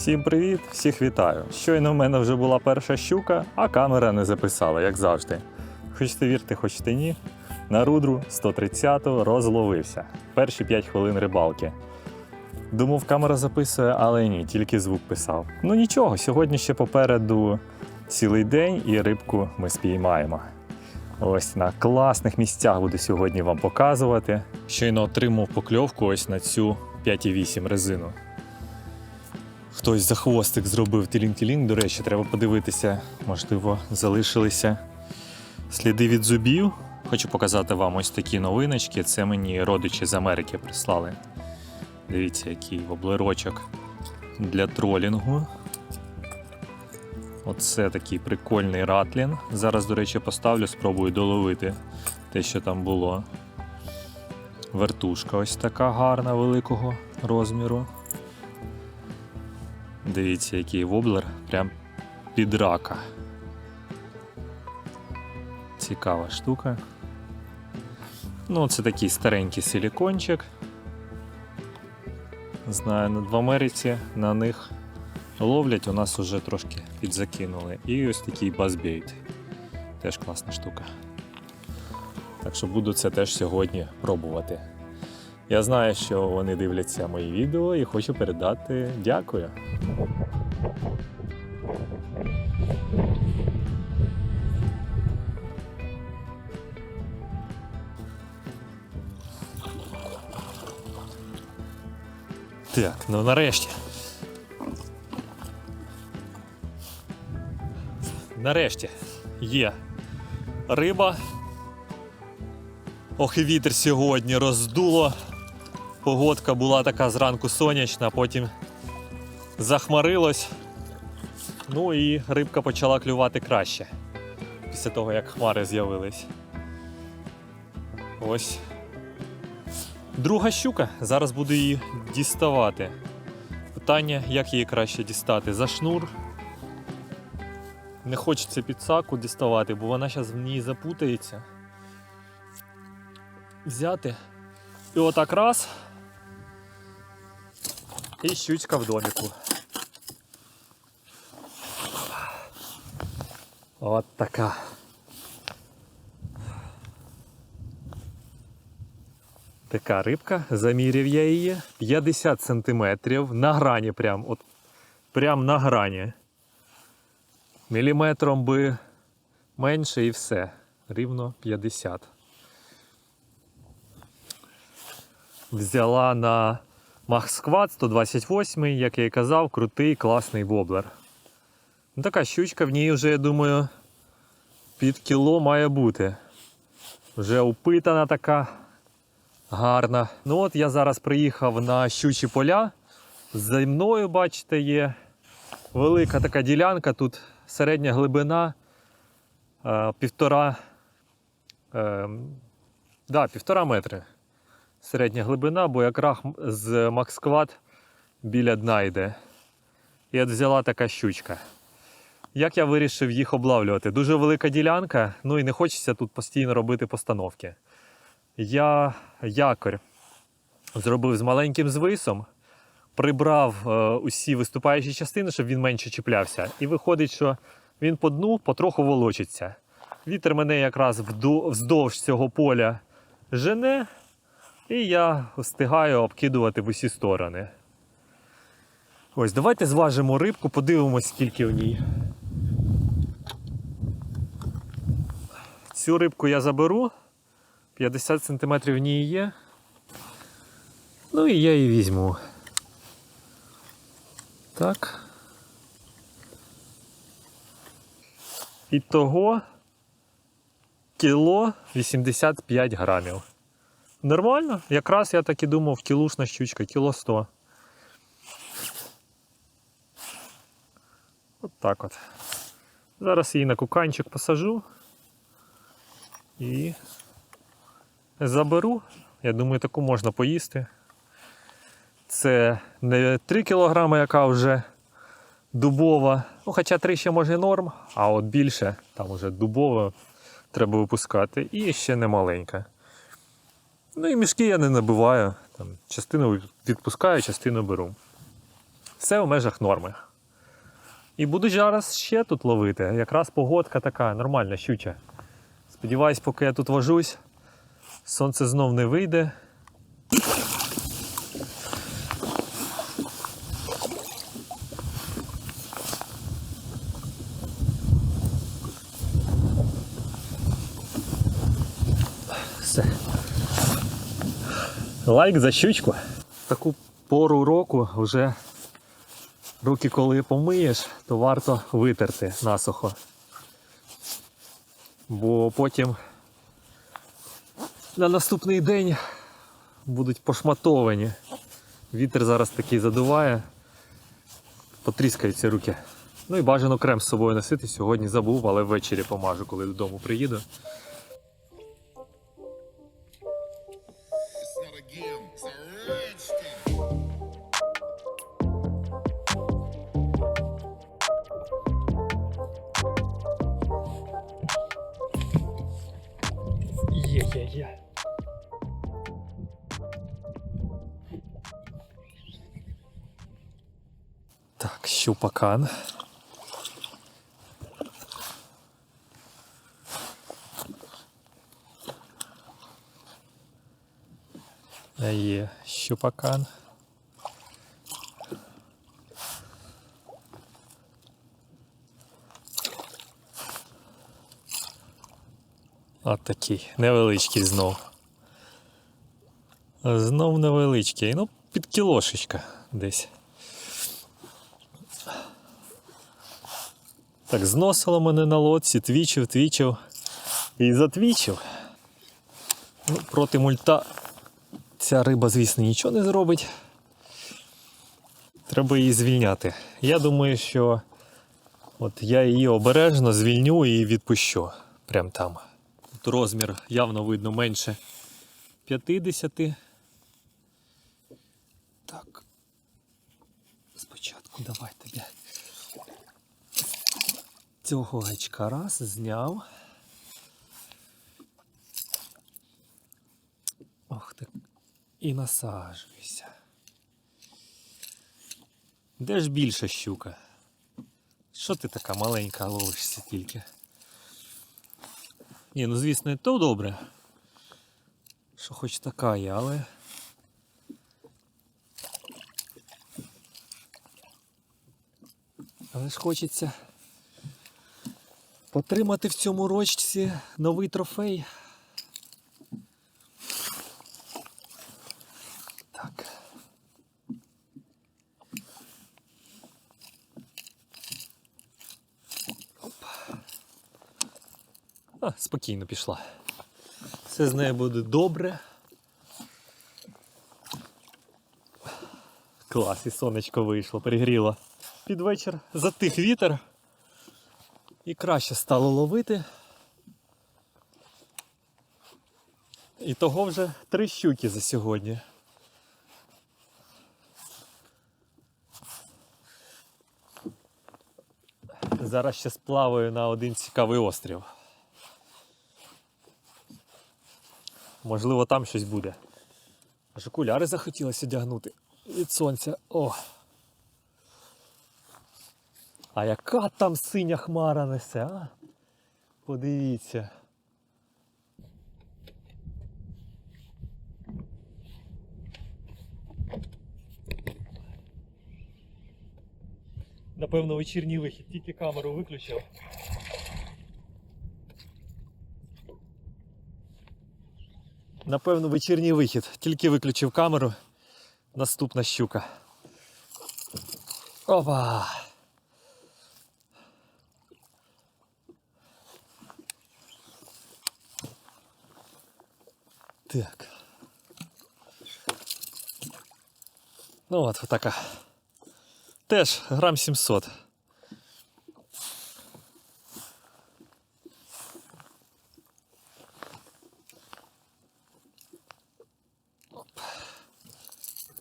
Всім привіт, всіх вітаю. Щойно в мене вже була перша щука, а камера не записала, як завжди. Хочете вірте, хочете ні. На рудру 130 розловився. Перші 5 хвилин рибалки. Думав, камера записує, але ні, тільки звук писав. Ну нічого, сьогодні ще попереду цілий день і рибку ми спіймаємо. Ось на класних місцях буду сьогодні вам показувати. Щойно отримав покльовку ось на цю 5,8 резину. Хтось за хвостик зробив тілінг-тілінг. До речі, треба подивитися, можливо, залишилися сліди від зубів. Хочу показати вам ось такі новиночки. Це мені родичі з Америки прислали. Дивіться, який воблерочок для тролінгу. Оце такий прикольний ратлін. Зараз, до речі, поставлю, спробую доловити те, що там було. Вертушка ось така гарна, великого розміру. Дивіться, який воблер, прям під рака. Цікава штука. Ну, це такий старенький силікончик. Знаю, в Америці на них ловлять, у нас вже трошки підзакинули. І ось такий базбейт. Теж класна штука. Так що буду це теж сьогодні пробувати. Я знаю, що вони дивляться мої відео і хочу передати дякую. Так, ну нарешті. Нарешті є риба. Ох, і вітер сьогодні роздуло. Погодка була така зранку сонячна, потім захмарилось. Ну і рибка почала клювати краще після того, як хмари з'явились. Ось. Друга щука. Зараз буду її діставати. Питання, як її краще дістати? За шнур. Не хочеться підсаку діставати, бо вона зараз в ній запутається. Взяти. І отак раз. І щучка в доміку. От така. Така рибка, заміряв я її 50 сантиметрів на грані прям, от прям на грані. Міліметром би менше і все. Рівно 50. Взяла на Махсквад 128, як я і казав, крутий класний воблер. Ну, така щучка в ній вже, я думаю, під кіло має бути. Вже упитана така гарна. Ну от я зараз приїхав на щучі поля. За мною, бачите, є велика така ділянка. Тут середня глибина е, півтора, е, да, півтора метри. Середня глибина, бо якраз з Максквад біля дна йде. І от взяла така щучка. Як я вирішив їх облавлювати? Дуже велика ділянка, ну і не хочеться тут постійно робити постановки. Я якорь зробив з маленьким звисом, прибрав е, усі виступаючі частини, щоб він менше чіплявся. І виходить, що він по дну потроху волочиться. Вітер мене якраз вздовж цього поля жене, і я встигаю обкидувати в усі сторони. Ось, давайте зважимо рибку, подивимось, скільки в ній. Цю рибку я заберу. 50 см в ній є. Ну і я її візьму. Так. Ітого кіло 85 грамів. Нормально? Якраз я так і думав, кілушна щучка, кіло 100. От так от. Зараз її на куканчик посажу і заберу. Я думаю, таку можна поїсти. Це не 3 кг, яка вже дубова. Ну, хоча 3 ще може норм, а от більше, там вже дубова, треба випускати. І ще не маленька. Ну і мішки я не набиваю. Там, частину відпускаю, частину беру. Все в межах норми. І буду зараз ще тут ловити. Якраз погодка така нормальна, щуча. Сподіваюсь, поки я тут вожусь, сонце знов не вийде. Лайк за щучку. Таку пору року вже руки, коли помиєш, то варто витерти насухо. Бо потім на наступний день будуть пошматовані. Вітер зараз такий задуває, потріскаються руки. Ну і бажано крем з собою носити. Сьогодні забув, але ввечері помажу, коли додому приїду. Є-є-є. Так, щупакан. Е, Є щупакан. От такий, невеличкий знов. Знов невеличкий. Ну, під кілошечка десь. Так, зносило мене на лодці, твічив, твічив і затвічив. Ну, проти мульта ця риба, звісно, нічого не зробить. Треба її звільняти. Я думаю, що от я її обережно звільню і відпущу. Прям там. Тут розмір явно видно менше 50. Так. Спочатку давай тобі. Цього гачка раз зняв. Ох так. І насаджуйся. Де ж більша щука? Що ти така маленька ловишся тільки? Ні, ну звісно, і то добре. Що хоч така є, але. Але ж хочеться потримати в цьому рочці новий трофей. А, спокійно пішла. Все з нею буде добре. Клас, і сонечко вийшло, перегріло. Під вечір затих вітер. І краще стало ловити. І того вже три щуки за сьогодні. Зараз ще сплаваю на один цікавий острів. Можливо, там щось буде. Аж окуляри захотілося одягнути від сонця. О! А яка там синя хмара несе, а? Подивіться. Напевно, вечірній вихід, тільки камеру виключив. Напевно, вечірній вихід. Тільки виключив камеру. Наступна щука. Опа! Так. Ну от така. Теж грам 700.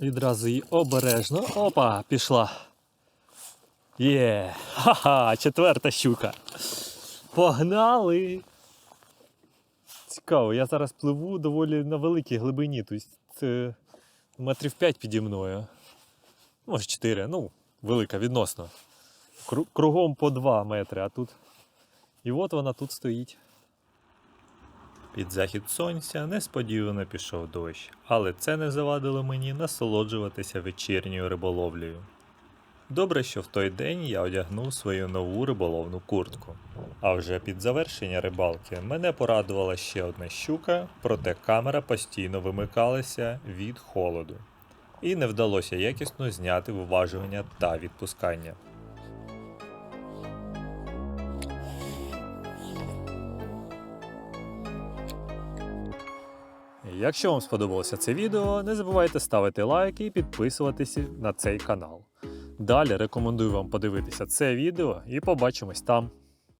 Відразу її обережно. Опа, пішла. Є. Ха-ха, четверта щука. Погнали! Цікаво, я зараз пливу доволі на великій глибині, тобто метрів 5 піді мною. Може 4, ну, велика відносно. Кругом по 2 метри, а тут. І от вона тут стоїть. Під захід сонця несподівано пішов дощ, але це не завадило мені насолоджуватися вечірньою риболовлею. Добре, що в той день я одягнув свою нову риболовну куртку. А вже під завершення рибалки мене порадувала ще одна щука, проте камера постійно вимикалася від холоду. І не вдалося якісно зняти виважування та відпускання. Якщо вам сподобалося це відео, не забувайте ставити лайк і підписуватися на цей канал. Далі рекомендую вам подивитися це відео і побачимось там.